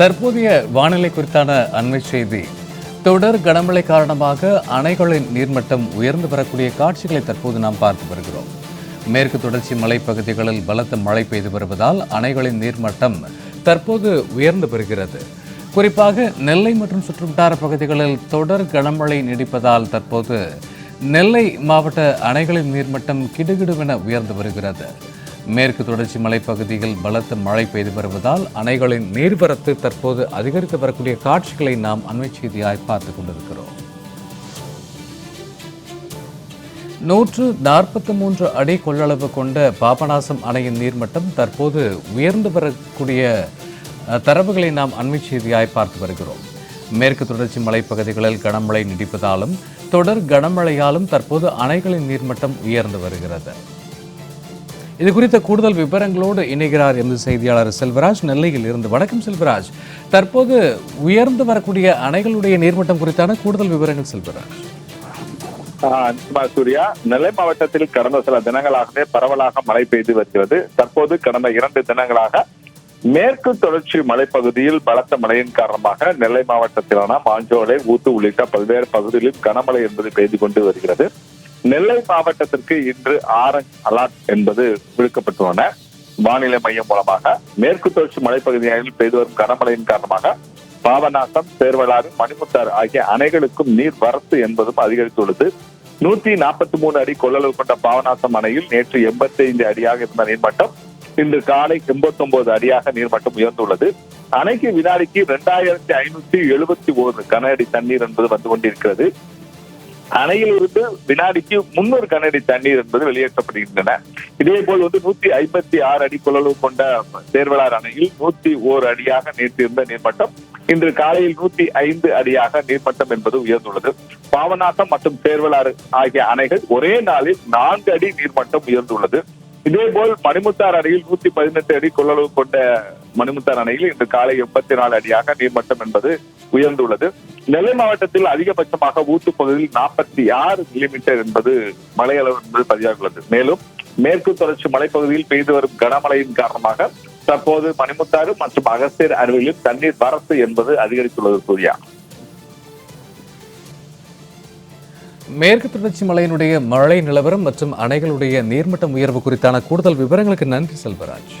தற்போதைய வானிலை குறித்தான அண்மை செய்தி. தொடர் கனமழை காரணமாக அணைகளின் நீர்மட்டம் உயர்ந்து வரக்கூடிய காட்சிகளை தற்போது நாம் பார்த்து வருகிறோம். மேற்கு தொடர்ச்சி மலைப்பகுதிகளில் பலத்த மழை பெய்து வருவதால் அணைகளின் நீர்மட்டம் தற்போது உயர்ந்து வருகிறது. குறிப்பாக நெல்லை மற்றும் சுற்றுவட்டார பகுதிகளில் தொடர் கனமழை நீடிப்பதால் தற்போது நெல்லை மாவட்ட அணைகளின் நீர்மட்டம் கிடுகிடுவென உயர்ந்து வருகிறது. மேற்கு தொடர்ச்சி மலைப்பகுதியில் பலத்த மழை பெய்து வருவதால் அணைகளின் நீர்வரத்து தற்போது அதிகரித்து வரக்கூடிய காட்சிகளை நாம் அண்மை செய்தியாய் பார்த்து கொண்டிருக்கிறோம். நூற்று நாற்பத்தி மூன்று அடி கொள்ளளவு கொண்ட பாபநாசம் அணையின் நீர்மட்டம் தற்போது உயர்ந்து வரக்கூடிய தரவுகளை நாம் அண்மை செய்தியாய் பார்த்து வருகிறோம். மேற்கு தொடர்ச்சி மலைப்பகுதிகளில் கனமழை நீடிப்பதாலும் தொடர் கனமழையாலும் தற்போது அணைகளின் நீர்மட்டம் உயர்ந்து வருகிறது. இது குறித்த கூடுதல் விவரங்களோடு இணைகிறார் எமது செய்தியாளர் செல்வராஜ். நெல்லையில் இருந்து வணக்கம் செல்வராஜ். தற்போது உயர்ந்து வரக்கூடிய அணைகளுடைய நீர்மட்டம் குறித்தான கூடுதல் விவரங்கள் செல்வராஜ். சூர்யா நெல்லை மாவட்டத்தில் கடந்த சில தினங்களாகவே பரவலாக மழை பெய்து வருகிறது. தற்போது கடந்த இரண்டு தினங்களாக மேற்கு தொடர்ச்சி மலைப்பகுதியில் பலத்த மழையின் காரணமாக நெல்லை மாவட்டத்திலான மாஞ்சோலை ஊத்து உள்ளிட்ட பல்வேறு பகுதிகளில் கனமழை என்பது பெய்து கொண்டு வருகிறது. நெல்லை மாவட்டத்திற்கு இன்று ஆரஞ்ச் அலர்ட் என்பது விடுக்கப்பட்டுள்ளன. வானிலை மையம் மூலமாக மேற்கு தொடர்ச்சி மலைப்பகுதிகளில் பெய்து வரும் கனமழையின் காரணமாக பாபநாசம் சேர்வலாறு மணிமுத்தாறு ஆகிய அணைகளுக்கும் நீர் வரத்து என்பதும் அதிகரித்துள்ளது. நூத்தி நாற்பத்தி மூணு அடி கொள்ளளவு கொண்ட பாபநாசம் அணையில் நேற்று எண்பத்தி ஐந்து அடியாக இருந்த நீர்மட்டம் இன்று காலை எண்பத்தி ஒன்பது அடியாக நீர்மட்டம் உயர்ந்துள்ளது. அணைக்கு வினாடிக்கு இரண்டாயிரத்தி ஐநூத்தி எழுபத்தி ஒரு கன அடி தண்ணீர் என்பது வந்து கொண்டிருக்கிறது. அணையில் இருந்து வினாடிக்கு முன்னூறு கனஅடி தண்ணீர் என்பது வெளியேற்றப்படுகின்றன. இதே போல் வந்து நூத்தி ஐம்பத்தி ஆறு அடி கொள்ளளவு கொண்ட சேர்வலார் அணையில் நூத்தி ஓரு அடியாக நேற்று நீர்மட்டம் இன்று காலையில் நூத்தி ஐந்து அடியாக நீர்மட்டம் என்பது உயர்ந்துள்ளது. பாவநாசம் மற்றும் சேர்வலாறு ஆகிய அணைகள் ஒரே நாளில் நான்கு அடி நீர்மட்டம் உயர்ந்துள்ளது. இதேபோல் மணிமுத்தார் அணையில் நூத்தி பதினெட்டு அடி கொள்ளளவு கொண்ட மணிமுத்தார் அணையில் இன்று காலை எண்பத்தி நாலு அடியாக நீர்மட்டம் என்பது உயர்ந்துள்ளது. நெல்லை மாவட்டத்தில் அதிகபட்சமாக ஊத்து பகுதியில் நாற்பத்தி ஆறு மில்லிமீட்டர் என்பது மழையளவு என்பது பதிவாகியுள்ளது. மேலும் மேற்கு தொடர்ச்சி மலைப்பகுதியில் பெய்து வரும் கனமழையின் காரணமாக தற்போது மணிமுத்தாறு மற்றும் அகஸ்தியர் அருவியில் தண்ணீர் வரத்து என்பது அதிகரித்துள்ளது சூர்யா. மேற்கு தொடர்ச்சி மலையினுடைய மழை நிலவரம் மற்றும் அணைகளுடைய நீர்மட்டம் உயர்வு குறித்தான கூடுதல் விவரங்களுக்கு நன்றி செல்வராஜ்.